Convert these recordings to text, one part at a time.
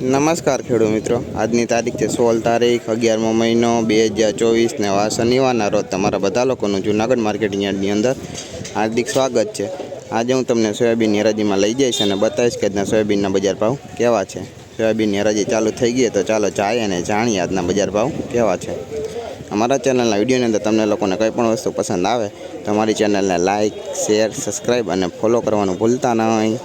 નમસ્કાર ખેડૂત મિત્રો. આજની તારીખ છે સોળ તારીખ, અગિયારમો મહિનો, બે હજાર ચોવીસને વા શનિવારના રોજ તમારા બધા લોકોનું જૂનાગઢ માર્કેટિંગ યાર્ડની અંદર હાર્દિક સ્વાગત છે. આજે હું તમને સોયાબીનની હરાજીમાં લઈ જઈશ અને બતાવીશ કે આજના સોયાબીનના બજાર ભાવ કેવા છે. સોયાબીનની હરાજી ચાલુ થઈ ગઈ તો ચાલો જાય અને જાણીએ આજના બજાર ભાવ કેવા છે. અમારા ચેનલના વિડીયોની અંદર તમને લોકોને કંઈ પણ વસ્તુ પસંદ આવે તો અમારી ચેનલને લાઇક શેર, સબસ્ક્રાઈબ અને ફોલો કરવાનું ભૂલતા નહીં.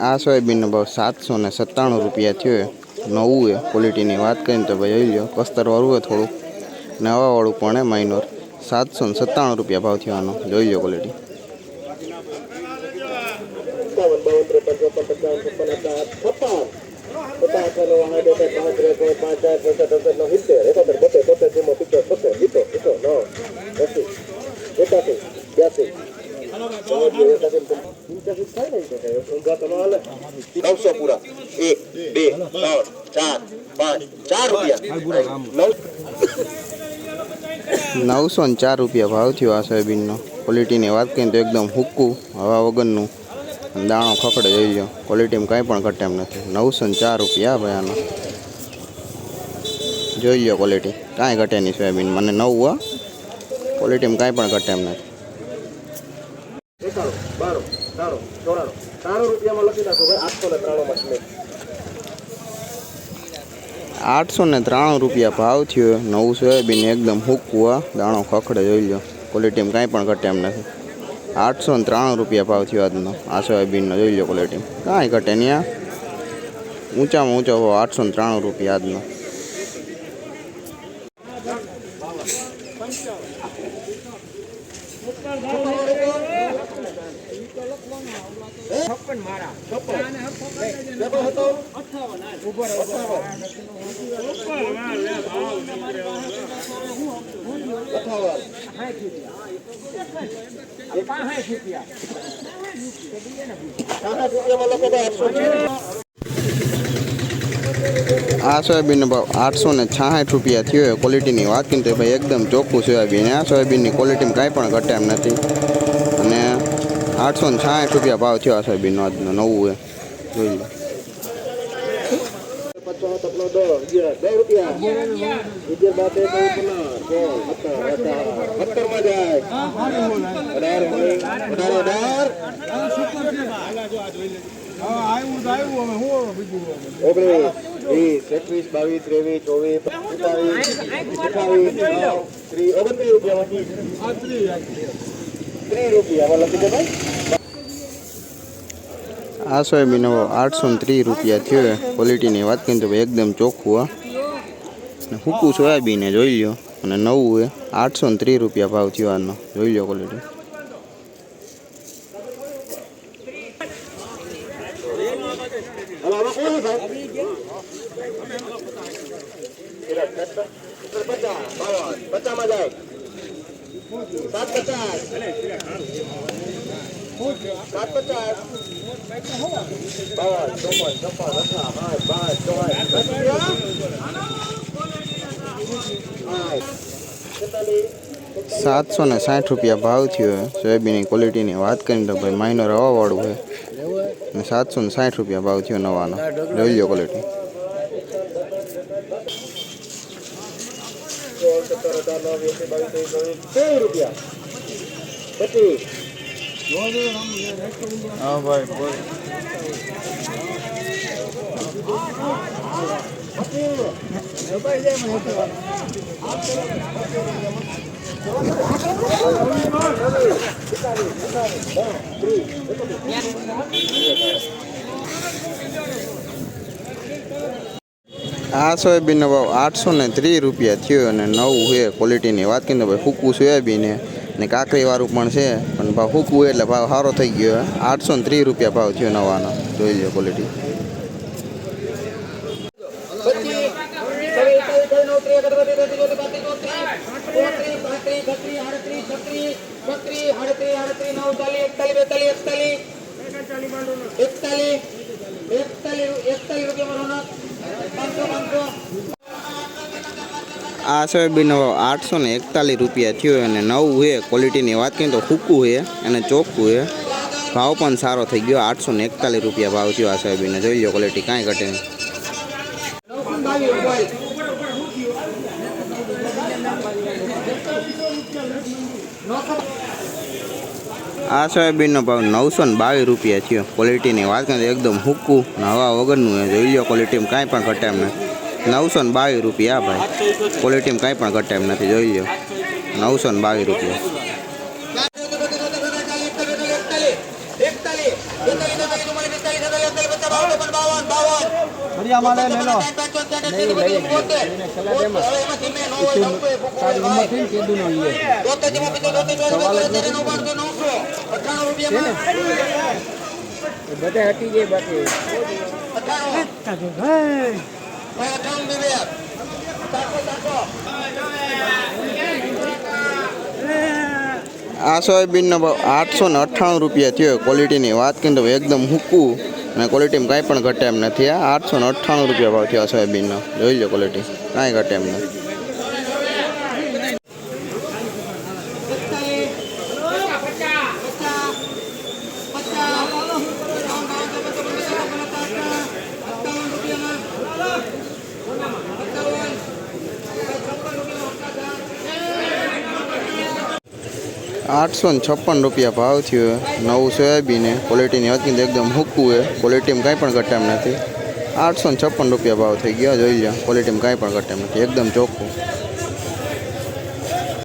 આ સોયાબીનનો ભાવ સાતસો ને સત્તાણું રૂપિયા થયો નવું એ ક્વોલિટીની વાત કરીને તો ભાઈ જોઈ લો કસ્તરવાળું હોય થોડું નવાવાળું પણ એ માઇનોર સાતસો ને સત્તાણું રૂપિયા ભાવ થયો આનો જોઈ લો ક્વોલિટી એકાવન નવસો પૂરા એક બે ત્રણ ચાર પાંચ ચાર રૂપિયા નવસો ને ચાર રૂપિયા ભાવ થયો આ સોયાબીનનો. ક્વોલિટીની વાત કરીને તો એકદમ હુક્કું, હવા વગરનું. દાણો ખકડે જોઈ લો ક્વોલિટીમાં કાંઈ પણ ઘટે એમ નથી. નવસો ને ચાર રૂપિયા ભાઈ જોઈ લો ક્વોલિટી કાંઈ ઘટે નહીં સોયાબીન મને નવું, હો. ક્વોલિટીમાં કાંઈ પણ ઘટે એમ નથી. ચોરાણું. ત્રાણું રૂપિયામાં લખી નાખો ભાઈ, આઠસો ને ત્રાણું માં આઠસો ને ત્રાણું રૂપિયા ભાવ થયો. નવું સોયાબીન એકદમ હુકવું દાણો ખખડે જોઈ લો ક્વોલિટીમાં કાંઈ પણ ઘટે એમ નથી. આઠસો ને ત્રાણું રૂપિયા ભાવ થયો આજનો. આ સોયાબીનનો જોઈ લો ક્વોલિટીમાં કાંઈ ઘટે નહીં આ ઊંચામાં ઊંચો ભાવ આઠસો ને ત્રાણું રૂપિયા આજનો. આ સોયાબીનનો ભાવ આઠસો ને છાસઠ રૂપિયા થયો ક્વોલિટીની વાત કરીને ભાઈ એકદમ ચોખ્ખું સોયાબીન આ સોયાબીનની ક્વોલિટીમાં કાંઈ પણ ઘટે એમ નથી. આઠસો ને સાઠ રૂપિયા ભાવ થયો આ સોયાબીનનો આજનો નવું એ. જોઈ લો. રૂપિયા બાવીસ ત્રેવીસ ચોવીસ ઓગણત્રીસ રૂપિયામાં ત્રીસ રૂપિયામાં લખી દે ભાઈ? આ સોયાબીન હવે આઠસો ને ત્રીસ રૂપિયા થયો ક્વોલિટીની વાત કરીને તો ભાઈ એકદમ ચોખ્ખું અને હૂકું સોયાબીન જોઈ લો અને નવું એ આઠસો ને ત્રીસ રૂપિયા ભાવ થયો આનો. જોઈ લો ક્વોલિટી સાતસો ને સાઠ રૂપિયા ભાવ થયો સોયાબીનની ક્વોલિટીની વાત કરીને તો ભાઈ માઇનર હવાવાળું છે અને સાતસો ને સાઠ રૂપિયા ભાવ થયો નવાનો. જોઈ લો ક્વોલિટી સોળ સત્તર અઢાર નવ એસી બાવીસ ત્રેવીસ ચોવીસ ત્રેવીસ રૂપિયા પચીસ. હા, ભાઈ, બોલ. આ સોયાબીનનો ભાવ આઠસો ને ત્રીસ રૂપિયા થયો અને નવું છે ક્વોલિટીની વાત કરીને ભાઈ હૂકું સોયાબીન. છે ને કાકડીવાળું પણ છે. પણ ભાવ હૂકવું એટલે ભાવ સારો થઈ ગયો આઠસો ને ત્રીસ રૂપિયા ભાવ થયો નવાનો. જોઈ લો ક્વોલિટી એકતાલી એકતાલીસ એકતાલીસ રૂપિયા આ સોયાબીનનો ભાવ આઠસો ને એકતાલીસ રૂપિયા થયો અને નવું છે ક્વોલિટીની વાત કરીએ તો હૂકું છે અને ચોખ્ખું છે ભાવ પણ સારો થઈ ગયો, આઠસો ને એકતાલીસ રૂપિયા ભાવ થયો આ સોયાબીનનો. જોઈ લો ક્વોલિટી કાંઈ ઘટે આ સોયાબીનનો ભાવ નવસો ને બાવીસ રૂપિયા થયો. ક્વોલિટીની વાત કરીએ તો એકદમ હૂકું, નવા વગરનું જોઈ લો ક્વોલિટીમાં કાંઈ પણ ઘટે એમ નવસો ને બાવીસ રૂપિયા ભાઈ. ક્વોલિટીમાં કંઈ પણ ઘટ એમ નથી જોઈ લો નવસો ને બાવીસ રૂપિયા. બધા હટી જાય બાકી. આ સોયાબીનનો ભાવ આઠસો ને અઠ્ઠાણું રૂપિયા થયો. ક્વોલિટીની વાત કરીએ તો એકદમ હૂકું. અને ક્વોલિટીમાં કાંઈ પણ ઘટે એમ નથી આ આઠસો ને અઠ્ઠાણું રૂપિયા ભાવ થયો આ સોયાબીનનો. જોઈ લો ક્વોલિટી કાંઈ ઘટે એમ નથી. આઠસો ને છપ્પન રૂપિયા ભાવ થયો. નવું સોયાબીન ક્વોલિટીની હતી એકદમ હૂકું છે. ક્વોલિટીમાં કાંઈ પણ ઘટે એમ નથી. આઠસો ને છપ્પન રૂપિયા ભાવ થઈ ગયા, જોઈ લો ક્વોલિટીમાં કાંઈ પણ ઘટે એમ નથી. એકદમ ચોખ્ખું.